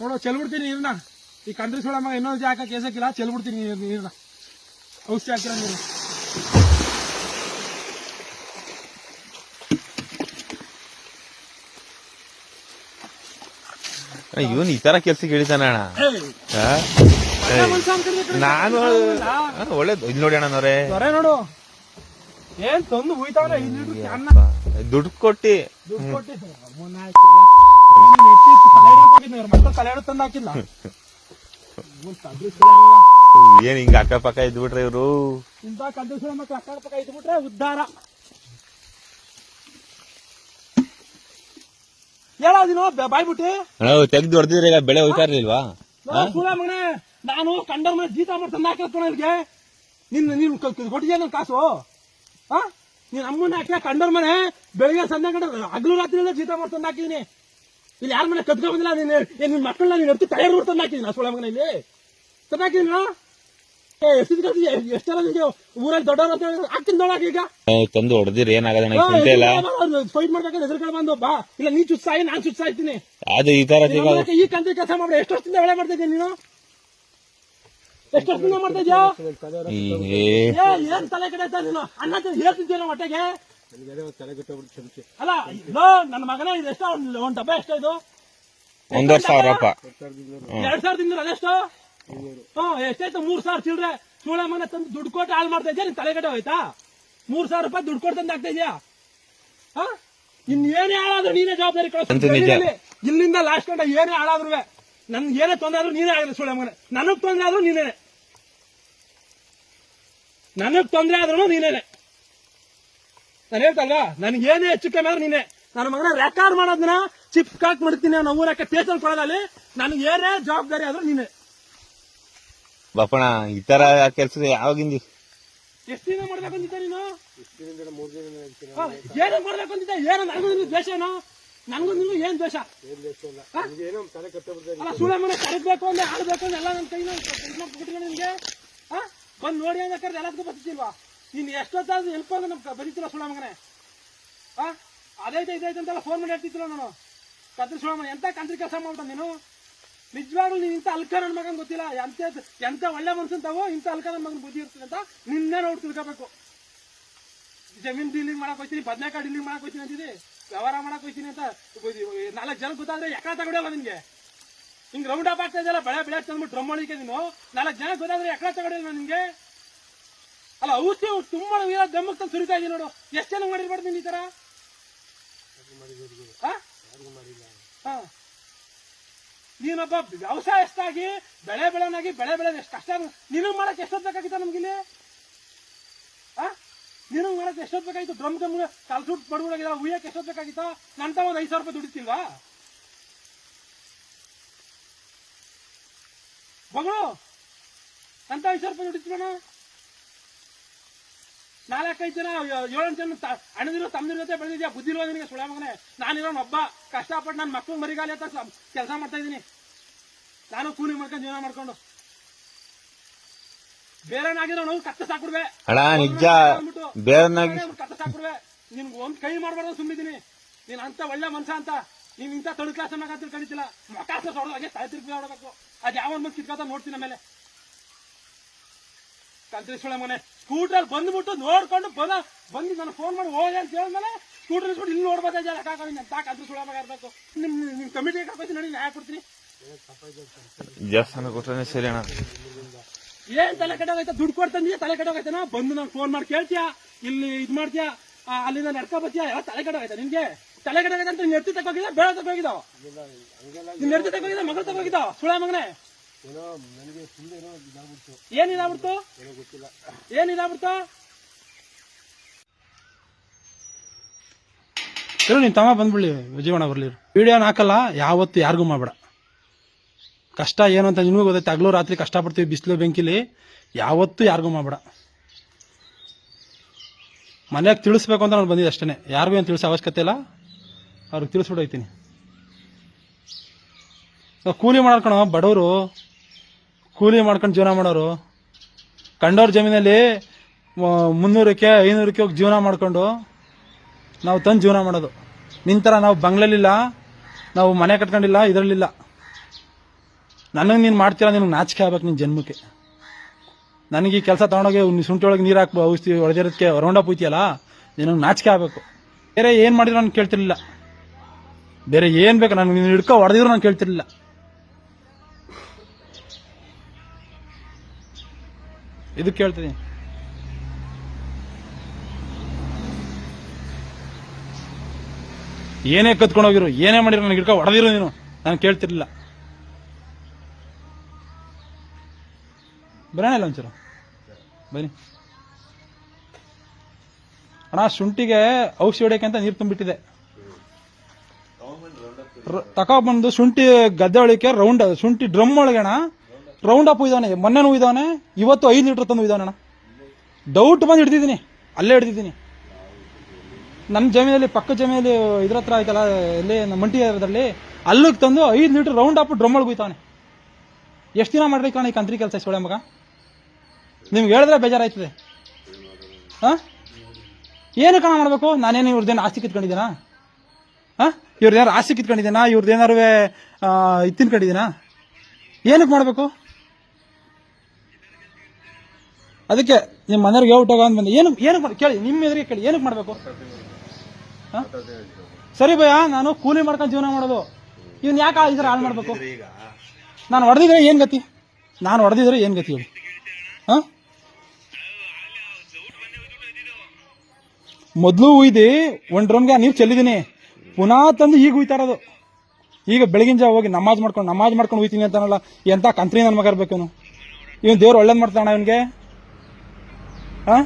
ನೋಡು ಚೆಲ್ಬಿಡ್ತೀನಿ ನೀರನ್ನ ಈ ಕಂದ್ರಿ ಸೋಳ ಮಗ ಇನ್ನೊಂದು ಜಾಗ ಕೇಸಕ್ಕಿಲ್ಲ ಚೆಲ್ಬಿಡ್ತೀನಿ ನೀರ್- ನೀರನ್ನ ಔಷಧಿ ಹಾಕಿರ ನೀರು? ಇವನ್ ಈ ತರ ಕೆಲ್ಸಕ್ಕೆ ಇಳಿತಾನ ಅಣ್ಣ. ನಾನು ಒಳ್ಳೇದು ಇಲ್ಲಿ ನೋಡಿ ಅಣ್ಣನವ್ರೆ. ದೊರೆ ನೋಡು. ಏನ್ ತಂದು ಕ್ಯಾನ್ನ ದುಡ್ಡು ಕೊಟ್ಟಿ. ದುಡ್ಡು ಕೊಟ್ಟಿ. ಏನ್ ಹಿಂಗ ಅಕ್ಕಪಕ್ಕ ಇದ್ಬಿಟ್ರೆ ಇವ್ರು? ಇಂಥ ಕಂದ್ರಿ ಸೋಳ ಮಕ್ಳು ಅಕ್ಕ ಪಕ್ಕ ಇಟ್ಬಿಟ್ರೆ ಉದ್ದಾರ. ಹೇಳೋದಿನೋ ಬಾಯ್ಬಿಟ್ಟಿ ತೆಗ್ದು ಹೊಡೆದಿದ್ರೆ ಈಗ ಬೆಳೆ ಹೋಯ್ತಾ ಇರ್ಲಿಲ್ವಾ ಸೂಳ ಮಗನೇ ನಾನು ಕಂಡರ್ ಮನೆ ಜೀತ ಮಾಡಿ ತಂದು ಹಾಕಿರ್ತಾನೆ ನಿನ್ನ ನೀನು ಕೊಟ್ಟಿದ್ಯಾ ನನ್ನ ಕಾಸು? ಆ ನೀನ್ ಅಮ್ಮನ ಹಾಕಿ ಕಂಡೋರ್ ಮನೆ? ಬೆಳಿಗ್ಗೆ ಸಂಜೆ ಕಂಡ ಹಗಲು ರಾತ್ರಿ ಜೀತ ಮಾಡ್ತಂದು ಹಾಕಿದೀನಿ. ಇಲ್ಲಿ ಯಾರ ಮನೆ ಕದ್ಕೊ ಬಂದಿಲ್ಲ ನೀನು ನಿನ್ನ ನಿನ್ ಮಕ್ಕಳನ್ನ ನೀನು ಎತ್ತು ಟೈರ್ ತಂದು ಹಾಕಿದೀನಿ ಆ ಸೂಳ ಮಗನ ಇಲ್ಲಿ? ತಂದು ಹಾಕಿದೀನಿ? ಎಷ್ಟು ಎಷ್ಟೆಲ್ಲ ಊರಲ್ಲಿ ದೊಡ್ಡವ್ರು ಅಂತ ಹೇಳಿದ್ರು? ಹಾಕ್ತೀನಿ ನೋಡಕ್ಕೆ ಈಗ. ಏ, ತಂದು ಹೊಡೆದಿರಿ ಏನಾಗದ ಚಿಂತೆ ಇಲ್ಲ. ಫೈಟ್ ಮಾಡ್ಬೇಕಾದ್ರೆ ಎದುರುಗಡೆ ಬಂದು ಬಾ. ಇಲ್ಲ ನೀ ಚುಚ್ಚಾಯಿ ನಾನು ಚುಚ್ಚಾಯ್ತೀನಿ. ಅದು ಈ ತರ ಈ ಕಂತಿ ಕೆಲಸ ಮಾಡಿ ಎಷ್ಟು ವರ್ಷದಿಂದ ಬೆಳೆ ಮಾಡ್ತಾ ಇದ್ದೀನಿ ನೀನು? ಎಷ್ಟು ದಿನ ಮಾಡ್ತಾ ಇದ್ಯಾ ಏನ್ ತಲೆ ನೀನು? ಅಣ್ಣ ಹೇಳ್ತಿದ್ದೀನ ಹೊಟ್ಟೆಗೆ ಅಲ್ಲ ಲೋ ನನ್ನ ಮಗನೇ ಇದು ಎಷ್ಟ ಒಂದ್ ಡಬ್ಬ ಎಷ್ಟ ಇದು? ಒಂದೂವರೆ ಸಾವಿರ ರೂಪಾಯಿ ಎರಡ್ ಸಾವಿರದಿಂದ ಅದೆಷ್ಟು? ಹ್ಮ್ ಎಷ್ಟಾಯ್ತು ಮೂರ್ ಸಾವಿರ ಚಿಲ್ರೆ. ಸೂಳೆ ಮನೆ ತಂದು ದುಡ್ಡು ಕೊಟ್ಟು ಹಾಳು ಮಾಡ್ತಾ ಇದ್ಯಾ ನಿನ್ ತಲೆ ಕೆಟ್ಟ ಹೋಯ್ತಾ? ಮೂರ್ ಸಾವಿರ ರೂಪಾಯಿ ದುಡ್ಡು ಕೊಟ್ಟು ತಂದು ಆಗ್ತಾ ಇದ್ಯಾ ಹಾ? ಇನ್ ಏನೇ ಹಾಳಾದ್ರು ನೀನೇ ಜವಾಬ್ದಾರಿ ಕಳಿಸು. ಅಂತೂ ನಿಜ. ಇಲ್ಲಿ, ಇಲ್ಲಿಂದ ಲಾಸ್ಟ್ ಗಂಟೆ ಏನೇ ಹಾಳಾದ್ರು ನನ್ಗೆ ಏನೇ ತೊಂದ್ರೆ ಆದ್ರೂ ನೀನೇ ಆಗಿದೆ ಸೂಳೆ ಮನೆ ನನಗ್ ತೊಂದ್ರೆ ಆದ್ರೂ ನೀನೇ ನನಗ್ ತೊಂದ್ರೆ ಆದ್ರೂ ನೀನೇನೆ. ನಾನು ಹೇಳ್ತಲ್ವಾ? ನನ್ಗೆ ಏನೇ ಹೆಚ್ಚು ಕಮ್ಮಿ ಆದ್ರೂ ನೀನೆ. ನನ್ನ ಮಗನ ರೆಕಾರ್ಡ್ ಮಾಡೋದನ್ನ ಚಿಪ್ ಕಾಕ್ ಮಾಡ್ತೀನಿ ನಮ್ಮ ಊರಕ್ಕೆ ಟೇಸಲ್ ಕೊಡೋದಲ್ಲಿ ನನಗೆ ಏನೇ ಜವಾಬ್ದಾರಿ ಆದ್ರೂ ನೀನೆ. ಬಾಪಣ ಈ ತರ ಕೆಲ್ಸ ಯಾವಾಗಿಂದ ಎಷ್ಟು ದಿನ ಮಾಡ್ಬೇಕು ಅಂತಿದ್ದೆ ನೀನು? ಏನು ಏನೋ ಮಾಡ್ಬೇಕು ಅಂತಿದ್ದೆ ಏನೋ ನನಗೂ ನಿನ್ಗೆ ದ್ವೇಷ ಏನೋ? ನನಗೂ ನಿನ್ಗೂ ಏನ್ ದ್ವೇಷ? ಹಾ? ಅಲ್ಲ ಸುಳ್ಳ ಮನೆ ಕರಗ್ಬೇಕು ಅಂದ್ರೆ ಆಡ್ಬೇಕು ಅಂದ್ರೆ ಎಲ್ಲ ನನ್ನ ಕೈನ ಬಿಟ್ಕೊಂಡು ನಿನ್ಗೆ. ಬಂದ್ ನೋಡಿ ಕರೆದು ಎಲ್ಲದಕ್ಕೂ ಬರ್ತಿಲ್ವಾ ನೀನು ಹೆಲ್ಪ್ ಅಂದ್ರೆ ನಮ್ಗೆ ಬರೀತಿಲ್ಲ ಸುಳ್ಳ ಮಗನೆ ಹಾ ಅದೈತೆ, ಇದೈತೆ ಅಂತೆಲ್ಲ ಫೋನ್ ಮಾಡಿ ಹೇಳ್ತಿದ್ದಿಲ್ಲ ನಾನು. ಕತ್ರಿ ಸುಳ್ಳ ಮನೆ ಎಂತ ಕಂತ್ರಿ ಕೆಲಸ ಮಾಡ್ತಾನೆ ನೀನು? ನಿಜವಾಗ್ಲೂ ನೀನು ಇಂಥ ಅಲ್ಕ ನನ್ನ ಮಗನ ಗೊತ್ತಿಲ್ಲ? ಎಂತ ಎಂತ ಒಳ್ಳೆ ಮನ್ಸನ್ ತಾವು ಇಂಥ ಅಲ್ಕ ನನ್ನ ಮಗನ್ ಬುದ್ಧಿ ಇರ್ತದೆ ಅಂತ ನಿನ್ನೆ ನೋಡಿ ತಿಳ್ಕೋಬೇಕು ಜಮೀನ್ ಡೀಲಿಂಗ್ ಮಾಡಕ್ ಹೋಗ್ತೀನಿ ಬದನೆಕಾಯಿ ಡೀಲಿಂಗ್ ಮಾಡಕ್ ಹೋಗ್ತೀನಿ ಅಂತಿದ್ದಿ ವ್ಯವಹಾರ ಮಾಡಕ್ ಹೋಗ್ತೀನಿ ಅಂತ. ನಾಲ್ಕು ಜನ ಗೊತ್ತಾದ್ರೆ ಯಾಕ ತಗೊಳ್ಳಲ್ಲ ನಿನ್ಗೆ. ಹಿಂಗ್ ರೌಂಡ್ ಅಪ್ ಆಗ್ತಾ ಇದೆಯಲ್ಲ, ಬೆಳೆ ಬೆಳೆ ತಂದ್ಬಿಟ್ಟು ಡ್ರಮ್ ಮಾಡಿಕೆ ನೀನು? ನಾಲ್ಕು ಜನ ಗೊತ್ತಾದ್ರೆ ಎಕ್ಕ ತಗೊಂಡಿಲ್ಲ ನಿಮಗೆ ಅಲ್ಲ, ಔಷಧಿ ತುಂಬ ನೀರ ದಮ್ಮಕ್ಕೆ ತಂದು ಸುರಿತಾ ಇದೀನಿ ನೋಡು. ಎಷ್ಟು ಜನ ಮಾಡಿರ್ಬಾರ್ದು ನೀನ್ ಈ ತರ? ನೀನೊಬ್ಬ ವ್ಯವಸಾಯ ಎಷ್ಟಾಗಿ, ಬೆಳೆ ಬೆಳೆನಾಗಿ ಬೆಳೆ ಬೆಳೆದ ಎಷ್ಟು ಕಷ್ಟ ಮಾಡಕ್ ಎಷ್ಟೊತ್ತು ಬೇಕಾಗಿತ್ತ ನಮ್ಗಿಲ್ಲಿ ನೀನು ಮಾಡಕ್ ಎಷ್ಟೊತ್ತು ಬೇಕಾಗಿತ್ತು? ಡ್ರಮ್ ಡ್ರಮ್ ಕಲ್ಸುಟ್ ಬಡವರಾಗಿಲ್ಲ ಉಯ್ಯಕ್ಕೆ ಎಷ್ಟೊತ್ತು ಬೇಕಾಗಿತ್ತ? ನಂತ ಒಂದು ಐದು ಸಾವಿರ ರೂಪಾಯಿ ದುಡಿತಿಲ್ವಾ ಮಗಳು ಅಂತ ಐದು ಸಾವಿರ ರೂಪಾಯಿ ನಾಲ್ಕೈದು ಜನ ಏಳೆಂಟು ಜನ ಅಣ್ಣದಿರೋ ತಮ್ಮದಿರ ಜೊತೆ ಬೆಳೆದಿದ್ಯಾ? ಬುದ್ಧಿರೋ ನಿನಗೆ ಸುಳ್ಯ ಮಗನೇ? ನಾನಿರೋನ್ ಒಬ್ಬ ಕಷ್ಟಪಟ್ಟು ನನ್ನ ಮಕ್ಕಳು ಮರಿಗಾಲಿ ಅಂತ ಕೆಲಸ ಮಾಡ್ತಾ ಇದ್ದೀನಿ. ನಾನು ಕೂಲಿ ಮಾಡ್ಕೊಂಡು ಜೀವನ ಮಾಡ್ಕೊಂಡು. ಬೇರೆನಾಗಿರೋ ನಾವು ಕತ್ತ ಸಾಕ್ಬಿಡ್ವೆ. ಅಣ್ಣ ನಿಜ ಬೇರೆನಾಗಿ ಕತ್ತ ಸಾಕ್ಬಿಡ್ವೆ. ನಿನ್ಗೆ ಒಂದ್ ಕೈ ಮಾಡ್ಬಾರ್ದು ಸುಮ್ಮಿದ್ದೀನಿ ನೀನ್ ಅಂತ ಒಳ್ಳೆ ಮನ್ಸ ಅಂತ ನೀನ್ ಇಂತ ತೊಳಿ ಕ್ಲಾಸ್ ಅಂತ ಕಳಿತಿಲ್ಲ ಹೊಡೆದಾಗೆ ತಾಯ್ತಿರ್ಬೇಕು ತಿರುಗಿ ಹೊಡಬೇಕು ಅದ್ ಯಾವ ಮನ್ಸ್ ಕಿತ್ಕೋತ ನೋಡ್ತೀನಿ ಆಮೇಲೆ. ಕಂತ್ರಿ ಸುಳೆ ಮನೆ ಸ್ಕೂಟರ್ ಬಂದ್ಬಿಟ್ಟು ನೋಡ್ಕೊಂಡು ಬಂದ ಬಂದು ನಾನು ಫೋನ್ ಮಾಡಿ ಹೋಗಿ ಅಂತ ಹೇಳಿದ್ಮೇಲೆ ಸ್ಕೂಟರ್ ಇಸ್ಬಿಟ್ಟು ಇಲ್ಲಿ ನೋಡ್ಬೋದ ಕಂತ್ರಿ ಇರ್ಬೇಕು? ನಿಮ್ ನಿಮ್ ಕಮಿಟಿ ಹಾಕೋತೀನಿ ನೋಡಿ ನ್ಯಾಯ ಕೊಡ್ತೀನಿ. ದೇವಸ್ಥಾನ ಕೊಟ್ಟರೆ ಸರಿ ಅಣ್ಣ. ಏನ್ ತಲೆ ಕೆಟ್ಟೋಗೈತೆ? ದುಡ್ಡು ಕೊಡ್ತಂದಿಯ ತಲೆ ಕೆಟ್ಟೋಗೈತೆನಾ ಬಂದು ನಾನು ಫೋನ್ ಮಾಡಿ ಕೇಳ್ತೀಯಾ? ಇಲ್ಲಿ ಇದ್ ಮಾಡ್ತೀಯಾ? ಅಲ್ಲಿಂದ ನಡ್ಕೊ ಬರ್ತೀಯಾ? ಯಾವ ತಲೆ ಕೆಟ್ಟೋಗೈತೆ ನಿನ್ಗೆ? ತಲೆ ಕೆಟ್ಟೋಗೈತೆ ಅಂತ ನೀನ್ ಎತ್ತಿ ತಗೋಗಿದ ಬೇಡ ತಗೋಗಿದಾವ ನೀನ್ ಎತ್ತಿ ತಗೋಗಿದ ಮಗಳು ತಗೋಗಿದ ಸುಳ ಮಗನೇ ಏನ್ ಇದಾಗ್ಬಿಡ್ತು. ಏನ್ ಇದಾಗ್ಬಿಡ್ತು? ಇರು ನೀನು ತಮ್ಮ ಬಂದ್ಬಿಡ್ಲಿ ವಿಜಯವಾಡ ಬರಲಿ ವಿಡಿಯೋನ ಹಾಕಲ್ಲ ಯಾವತ್ತು ಯಾರಿಗೂ ಮಾಡ್ಬೇಡ. ಕಷ್ಟ ಏನು ಅಂತ ನಿಮಗೂ ಗೊತ್ತೈತೆ ಹಗಲು ರಾತ್ರಿ ಕಷ್ಟಪಡ್ತೀವಿ ಬಿಸಿಲು ಬೆಂಕಿಲಿ. ಯಾವತ್ತೂ ಯಾರಿಗೂ ಮಾಡಬೇಡ. ಮನೆಯಾಗ ತಿಳಿಸ್ಬೇಕು ಅಂತ ನಾನು ಬಂದಿದ್ದೆ ಅಷ್ಟೇ ಯಾರಿಗೂ ಏನು ತಿಳಿಸೋ ಅವಶ್ಯಕತೆ ಇಲ್ಲ. ಅವ್ರಿಗೆ ತಿಳಿಸ್ಬಿಡೋಯ್ತೀನಿ. ಕೂಲಿ ಮಾಡ್ಕೊಣ ಬಡವರು, ಕೂಲಿ ಮಾಡ್ಕೊಂಡು ಜೀವನ ಮಾಡೋರು, ಕಂಡವ್ರ ಜಮೀನಲ್ಲಿ ಮುನ್ನೂರಕ್ಕೆ, ಐನೂರಕ್ಕೆ ಹೋಗಿ ಜೀವನ ಮಾಡ್ಕೊಂಡು ನಾವು ತಂದು ಜೀವನ ಮಾಡೋದು. ನಿಂತರ ನಾವು ಬಂಗ್ಲಲ್ಲಿಲ್ಲ, ನಾವು ಮನೆ ಕಟ್ಕೊಂಡಿಲ್ಲ, ಇದರಲ್ಲಿಲ್ಲ. ನನಗೆ ನೀನು ಮಾಡ್ತೀರ, ನಿನಗೆ ನಾಚಿಕೆ ಆಗ್ಬೇಕು ನಿನ್ನ ಜನ್ಮಕ್ಕೆ. ನನಗೆ ಈ ಕೆಲಸ ತೊಗೊಂಡೋಗಿ ಶುಂಠಿ ಒಳಗೆ ನೀರು ಹಾಕಿ ಔಷಧಿ ಹೊಡೆದಿರೋದಕ್ಕೆ ರೌಂಡಪ್ ಹೋಯ್ತಿಯಲ್ಲ ನಿನಗೆ ನಾಚಿಕೆ ಆಗಬೇಕು. ಬೇರೆ ಏನು ಮಾಡಿದ್ರು ನಾನು ಕೇಳ್ತಿರ್ಲಿಲ್ಲ. ಬೇರೆ ಏನ್ ಬೇಕು ನನ್ಗೆ ನೀನು ಹಿಡ್ಕೊ, ಹೊಡೆದಿದ್ರು ನಾನು ಕೇಳ್ತಿರ್ಲಿಲ್ಲ. ಇದು ಕೇಳ್ತೀನಿ ಏನೇ ಕತ್ಕೊಂಡು ಹೋಗಿರು ಏನೇ ಮಾಡಿರೋ ನನಗೆ ಹಿಡ್ಕೊ ಹೊಡೆದಿರು ನೀನು, ನಾನು ಕೇಳ್ತಿರ್ಲಿಲ್ಲ. ಬರೋಣ ಇಲ್ಲ ಒಂಚೂರು ಬನ್ನಿ. ಅಣ್ಣ, ಶುಂಠಿಗೆ ಔಷಧಿ ಹೊಡಿಯಕ್ಕೆ ಅಂತ ನೀರು ತುಂಬಿಟ್ಟಿದೆ. ತಗೊಬಂದು ಶುಂಠಿ ಗದ್ದೆ ಒಳಿಕೆ ರೌಂಡ್ ಶುಂಠಿ ಡ್ರಮ್ ಒಳಗೆ ಅಣ್ಣ ರೌಂಡ್ ಅಪ್ ಇದ್ದಾನೆ ಮೊನ್ನೆನೂ ಇದ್ದಾನೆ ಇವತ್ತು ಐದು ಲೀಟರ್ ತಂದು ಇದ್ದಾನೆ ಅಣ್ಣ. ಡೌಟ್ ಬಂದು ಹಿಡ್ದಿದ್ದೀನಿ, ಅಲ್ಲೇ ಹಿಡ್ದಿದ್ದೀನಿ. ನನ್ನ ಜಮೀನಲ್ಲಿ, ಪಕ್ಕ ಜಮೀನಲ್ಲಿ ಇದ್ರ ಹತ್ರ ಆಯ್ತಲ್ಲ, ಇಲ್ಲಿ ನಮ್ಮ ಮಂಟಿ ಅದರಲ್ಲಿ ಅಲ್ಲಿಗೆ ತಂದು ಐದು ಲೀಟರ್ ರೌಂಡ್ ಅಪ್ ಡ್ರಮ್ ಒಳಗೆ ಹೋಯ್ತಾನೆ ಎಷ್ಟು ದಿನ ಮಾಡ್ಬೇಕು ಅಣ್ಣ ಈ ಕಂತ್ರಿ ಕೆಲಸ ಸೊಳೆ ಮಗ? ನಿಮ್ಗೆ ಹೇಳಿದ್ರೆ ಬೇಜಾರಾಯ್ತದೆ. ಹಾ? ಏನು ಕಾಣ ಮಾಡಬೇಕು? ನಾನೇನು ಇವ್ರದ್ದೇನು ಆಸ್ತಿ ಕಿತ್ಕೊಂಡಿದ್ದೀನಾ? ಹಾ? ಇವ್ರದ್ದೇನಾರು ಆಸೆ ಕಿತ್ಕೊಂಡಿದ್ದೀನಾ? ಇವ್ರದ್ದೇನಾರು ಇದು ತಿನ್ಕೊಂಡಿದ್ದೀನಾ ಏನಕ್ಕೆ ಮಾಡಬೇಕು? ಅದಕ್ಕೆ ನಿಮ್ಮ ಮನೆಯವ್ರಿಗೆ ಹೇಳ್ಬಿಟ್ಟಾಗ ಅಂತ ಬಂದೆ. ಏನು ಏನಕ್ಕೆ ಕೇಳಿ ನಿಮ್ಮ ಎದುರಿಗೆ ಕೇಳಿ ಏನಕ್ಕೆ ಮಾಡಬೇಕು? ಸರಿ ಭಯ ನಾನು ಕೂಲಿ ಮಾಡ್ಕೊಂಡು ಜೀವನ ಮಾಡೋದು. ಇವನ್ ಯಾಕೆ ಈ ಹಾಳು ಮಾಡಬೇಕು? ನಾನು ಹೊಡೆದಿದ್ರೆ ಏನು ಗತಿ? ನಾನು ಹೊಡೆದಿದ್ರೆ ಏನು ಗತಿ ಹೇಳಿ? ಮೊದಲು ಉಯ್ದು, ಒಂದು ಡ್ರಮ್ಗೆ ನೀರು ಚೆಲ್ಲಿದ್ದೀನಿ. ಪುನಃ ತಂದು ಈಗ ಹುಯ್ತಾರದು ಈಗ ಬೆಳಗಿನ ಜಾವ ಹೋಗಿ ನಮಾಜ್ ಮಾಡ್ಕೊಂಡು ನಮಾಜ್ ಮಾಡ್ಕೊಂಡು ಹುಯ್ತೀನಿ ಅಂತಾನಲ್ಲ, ಎಂತ ಕಂತ್ರಿ ನನ್ನ ಮಗ ಇರ್ಬೇಕು ಇವನು? ಇವನು ದೇವ್ರು ಒಳ್ಳೇದು ಮಾಡ್ತಾನ ಇವನಿಗೆ? ಹಾಂ